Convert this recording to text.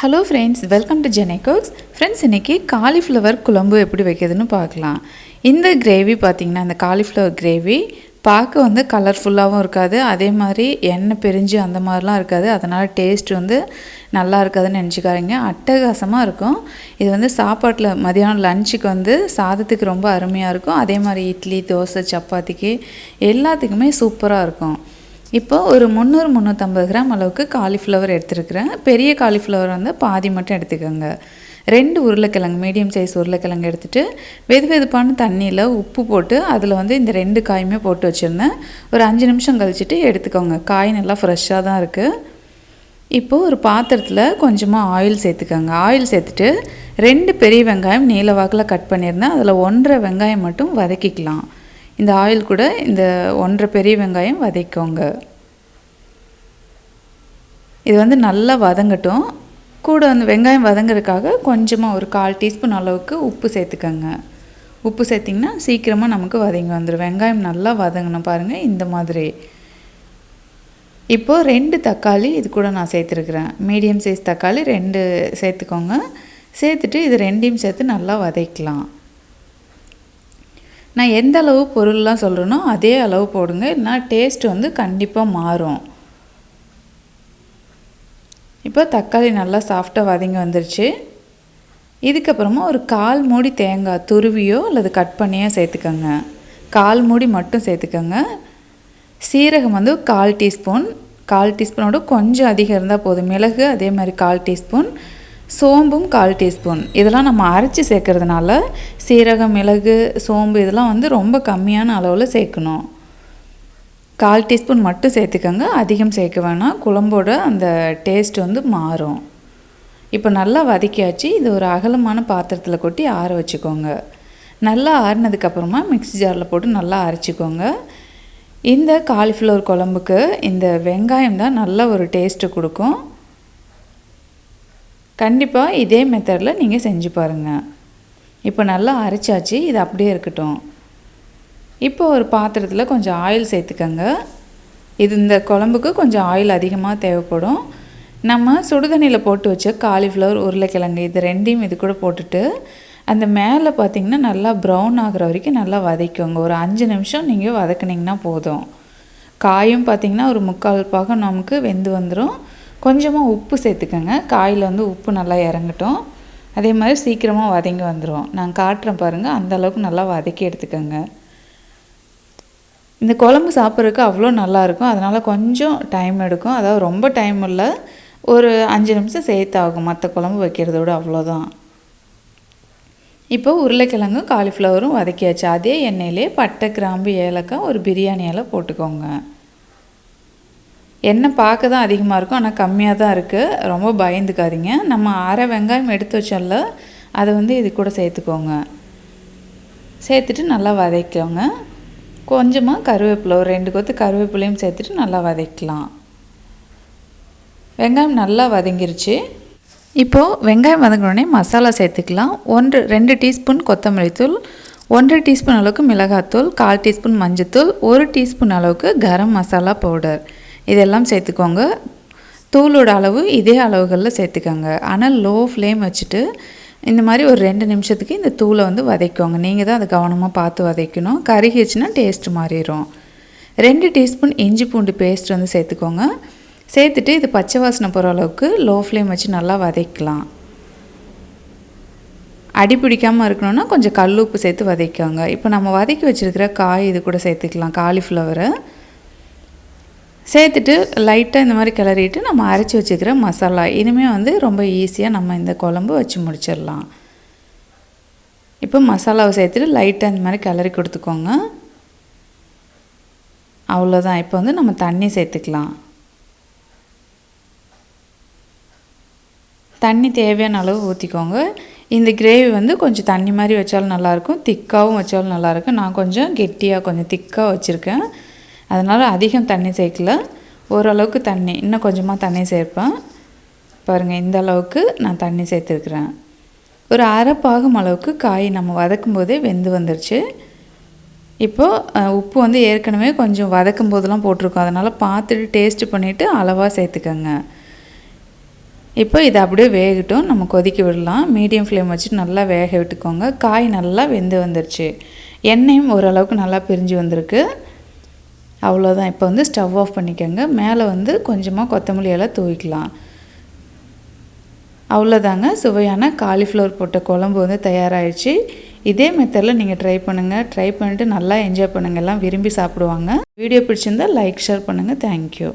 Hello friends welcome to Jenai cooks friends இன்றைக்கி cauliflower குழம்பு எப்படி வைக்கிறதுன்னு பார்க்கலாம். இந்த கிரேவி பார்த்திங்கன்னா இந்த காலிஃப்ளவர் கிரேவி பார்க்க வந்து கலர்ஃபுல்லாகவும் இருக்காது. அதே மாதிரி எண்ணெய் பிரிஞ்சு அந்த மாதிரிலாம் இருக்காது. அதனால் டேஸ்ட் வந்து நல்லா இருக்காதுன்னு நினச்சிக்காரங்க அட்டகாசமாக இருக்கும். இது வந்து சாப்பாட்டில் மதியானம் லஞ்சுக்கு வந்து சாதத்துக்கு ரொம்ப அருமையாக இருக்கும். அதே மாதிரி இட்லி தோசை சப்பாத்திக்கு எல்லாத்துக்குமே சூப்பராக இருக்கும். இப்போ ஒரு முந்நூறு முந்நூற்றம்பது கிராம் அளவுக்கு காலிஃப்ளவர் எடுத்துருக்கிறேன். பெரிய காலிஃப்ளவர் வந்து பாதி மட்டும் எடுத்துக்கோங்க. ரெண்டு உருளைக்கிழங்கு மீடியம் சைஸ் உருளைக்கிழங்கு எடுத்துகிட்டு வெது வெதுப்பான தண்ணியில் உப்பு போட்டு அதில் வந்து இந்த ரெண்டு காயுமே போட்டு வச்சுருந்தேன். ஒரு அஞ்சு நிமிஷம் கழிச்சிட்டு எடுத்துக்கோங்க. காய் நல்லா ஃப்ரெஷ்ஷாக தான் இருக்குது இப்போது ஒரு பாத்திரத்தில் கொஞ்சமாக ஆயில் சேர்த்துக்கோங்க. ஆயில் சேர்த்துட்டு ரெண்டு பெரிய வெங்காயம் நீல வாக்கில் கட் பண்ணியிருந்தேன். அதில் ஒன்றரை வெங்காயம் மட்டும் வதக்கிக்கலாம். இந்த ஆயில் கூட இந்த ஒன்றரை பெரிய வெங்காயம் வதக்கோங்க இது வந்து நல்லா வதங்கட்டும். கூட வந்து வெங்காயம் வதங்குறதுக்காக கொஞ்சமாக ஒரு கால் டீஸ்பூன் அளவுக்கு உப்பு சேர்த்துக்கோங்க. உப்பு சேர்த்திங்கன்னா சீக்கிரமாக நமக்கு வதங்கி வந்துடும் வெங்காயம் நல்லா வதங்கணும் பாருங்கள் இந்த மாதிரி. இப்போது ரெண்டு தக்காளி இது கூட நான் சேர்த்துருக்குறேன். மீடியம் சைஸ் தக்காளி ரெண்டு சேர்த்துக்கோங்க. சேர்த்துட்டு இது ரெண்டையும் சேர்த்து நல்லா வதக்கலாம் நான் எந்த அளவு பொருள்லாம் சொல்கிறேனோ அதே அளவு போடுங்க. நான் டேஸ்ட் வந்து கண்டிப்பாக மாறும். இப்போ தக்காளி நல்லா சாஃப்டாக வதங்கி வந்துருச்சு. இதுக்கப்புறமா ஒரு கால் மூடி தேங்காய் துருவியோ அல்லது கட் பண்ணியோ சேர்த்துக்கோங்க. கால் மூடி மட்டும் சேர்த்துக்கோங்க. சீரகம் வந்து கால் டீஸ்பூன். கால் டீஸ்பூனோட கொஞ்சம் அதிகம் இருந்தால் போதும். மிளகு அதே மாதிரி கால் டீஸ்பூன். சோம்பும் கால் டீஸ்பூன். இதெல்லாம் நம்ம அரைச்சி சேர்க்கறதுனால சீரகம் மிளகு சோம்பு இதெல்லாம் வந்து ரொம்ப கம்மியான அளவில் சேர்க்கணும். கால் டீஸ்பூன் மட்டும் சேர்த்துக்கோங்க. அதிகம் சேர்க்க வேணாம். குழம்போட அந்த டேஸ்ட் வந்து மாறும். இப்போ நல்லா வதக்கியாச்சு. இது ஒரு அகலமான பாத்திரத்தில் கொட்டி ஆற வச்சுக்கோங்க. நல்லா ஆறினதுக்கப்புறமா மிக்ஸி ஜாரில் போட்டு நல்லா அரைச்சிக்கோங்க. இந்த காலிஃப்ளவர் குழம்புக்கு இந்த வெங்காயம் தான் நல்ல ஒரு டேஸ்ட்டு கொடுக்கும். கண்டிப்பாக இதே மெத்தடில் நீங்கள் செஞ்சு பாருங்கள் இப்போ நல்லா அரைச்சாச்சு இது அப்படியே இருக்கட்டும். இப்போ ஒரு பாத்திரத்தில் கொஞ்சம் ஆயில் சேர்த்துக்கங்க. இது இந்த குழம்புக்கு கொஞ்சம் ஆயில் அதிகமாக தேவைப்படும். நம்ம சுடுதண்ணியில் போட்டு வச்ச காலிஃப்ளவர் உருளைக்கிழங்கு இது ரெண்டையும் இது கூட போட்டுட்டு அந்த மேலே பார்த்திங்கன்னா நல்லா ப்ரௌன் ஆகிற வரைக்கும் நல்லா வதக்கிக்கோங்க. ஒரு அஞ்சு நிமிஷம் நீங்கள் வதக்குனிங்கன்னா போதும். காயும் பார்த்திங்கன்னா ஒரு முக்கால் பாகம் நமக்கு வெந்து வந்துடும் கொஞ்சமாக உப்பு சேர்த்துக்கோங்க. காயில் வந்து உப்பு நல்லா இறங்கட்டும். அதே மாதிரி சீக்கிரமாக வதங்கி வந்துடும் நான் காட்டுறேன் பாருங்கள் அந்தளவுக்கு நல்லா வதக்கி எடுத்துக்கோங்க. இந்த குழம்பு சாப்பிட்றதுக்கு அவ்வளோ நல்லாயிருக்கும் அதனால் கொஞ்சம் டைம் எடுக்கும். அதாவது ரொம்ப டைம் இல்லை. ஒரு அஞ்சு நிமிஷம் சேர்த்தாகும். மற்ற குழம்பு வைக்கிறதோட அவ்வளோதான். இப்போ உருளைக்கிழங்கும் காலிஃப்ளவரும் வதக்கியாச்சு. அதே எண்ணெயிலே பட்டை கிராம்பு ஏலக்காய் ஒரு பிரியாணி இலை போட்டுக்கோங்க. எண்ணெய் பார்க்க தான் அதிகமாக இருக்கும் ஆனால் கம்மியாக தான் இருக்குது ரொம்ப பயந்துக்காதீங்க. நம்ம அரை வெங்காயம் எடுத்து வச்சோம்ல அதை வந்து இது கூட சேர்த்துக்கோங்க. சேர்த்துட்டு நல்லா வதக்கோங்க கொஞ்சமாக கருவேப்பிலை ஒரு ரெண்டு கொத்து கருவேப்பிலையும் சேர்த்துட்டு நல்லா வதக்கலாம் வெங்காயம் நல்லா வதங்கிருச்சு. இப்போது வெங்காயம் வதங்கினோடனே மசாலா சேர்த்துக்கலாம். ஒன்று ரெண்டு டீஸ்பூன் கொத்தமல்லி தூள் ஒன்றரை டீஸ்பூன் அளவுக்கு மிளகாத்தூள் கால் டீஸ்பூன் மஞ்சத்தூள் ஒரு டீஸ்பூன் அளவுக்கு கரம் மசாலா பவுடர். இதெல்லாம் சேர்த்துக்கோங்க. தூளோட அளவு இதே அளவுகளில் சேர்த்துக்கோங்க. ஆனால் லோ ஃப்ளேம் வச்சுட்டு இந்த மாதிரி ஒரு ரெண்டு நிமிஷத்துக்கு இந்த தூளை வந்து வதைக்கோங்க நீங்கள் தான் அதை கவனமாக பார்த்து வதைக்கணும். கருகிச்சுன்னா டேஸ்ட் மாறிடும் ரெண்டு டீஸ்பூன் இஞ்சி பூண்டு பேஸ்ட் வந்து சேர்த்துக்கோங்க. சேர்த்துட்டு இது பச்சை வாசனை போகிற அளவுக்கு லோ ஃப்ளேம் வச்சு நல்லா வதைக்கலாம். அடி பிடிக்காமல் இருக்கணும்னா கொஞ்சம் கல் உப்பு சேர்த்து வதைக்கோங்க இப்போ நம்ம வதக்கி வச்சுருக்கிற காய் இது கூட சேர்த்துக்கலாம். காலிஃப்ளவரை சேர்த்துட்டு லைட்டாக இந்த மாதிரி கிளறிட்டு நம்ம அரைச்சி வச்சுக்கிற மசாலா. இனிமேல் வந்து ரொம்ப ஈஸியாக நம்ம இந்த குழம்பு வச்சு முடிச்சிடலாம். இப்போ மசாலாவை சேர்த்துட்டு லைட்டாக இந்த மாதிரி கிளறி கொடுத்துக்கோங்க. அவ்வளோதான் இப்போ வந்து நம்ம தண்ணி சேர்த்துக்கலாம். தண்ணி தேவையான அளவு ஊற்றிக்கோங்க இந்த கிரேவி வந்து கொஞ்சம் தண்ணி மாதிரி வச்சாலும் நல்லாயிருக்கும் திக்காகவும் வச்சாலும் நல்லாயிருக்கும் நான் கொஞ்சம் கெட்டியாக கொஞ்சம் திக்காக வச்சுருக்கேன். அதனால் அதிகம் தண்ணி சேர்க்கல. ஓரளவுக்கு தண்ணி இன்னும் கொஞ்சமாக தண்ணி சேர்ப்பேன். பாருங்கள் இந்த அளவுக்கு நான் தண்ணி சேர்த்துருக்குறேன். ஒரு அரை பாகம் அளவுக்கு காய் நம்ம வதக்கும் போதே வெந்து வந்துருச்சு. இப்போது உப்பு வந்து ஏற்கனவே கொஞ்சம் வதக்கும் போதெல்லாம் போட்டிருக்கோம். அதனால் பார்த்துட்டு டேஸ்ட்டு பண்ணிவிட்டு அளவாக சேர்த்துக்கோங்க. இப்போ இதை அப்படியே வேகட்டும். நம்ம கொதிக்க விடலாம். மீடியம் ஃப்ளேம் வச்சு நல்லா வேக விட்டுக்கோங்க. காய் நல்லா வெந்து வந்துருச்சு. எண்ணெயும் ஓரளவுக்கு நல்லா பிரிஞ்சு வந்திருக்கு. அவ்வளோதான் இப்போ வந்து ஸ்டவ் ஆஃப் பண்ணிக்கோங்க. மேலே வந்து கொஞ்சமாக கொத்தமல்லி எல்லாம் தூவிக்கலாம். அவ்வளோதாங்க சுவையான காலிஃப்ளவர் போட்ட குழம்பு வந்து தயாராகிடுச்சு இதே மெத்தடில் நீங்கள் ட்ரை பண்ணுங்கள் ட்ரை பண்ணிட்டு நல்லா என்ஜாய் பண்ணுங்கள் எல்லாம் விரும்பி சாப்பிடுவாங்க. வீடியோ பிடிச்சிருந்தா லைக் ஷேர் பண்ணுங்கள் தேங்க்யூ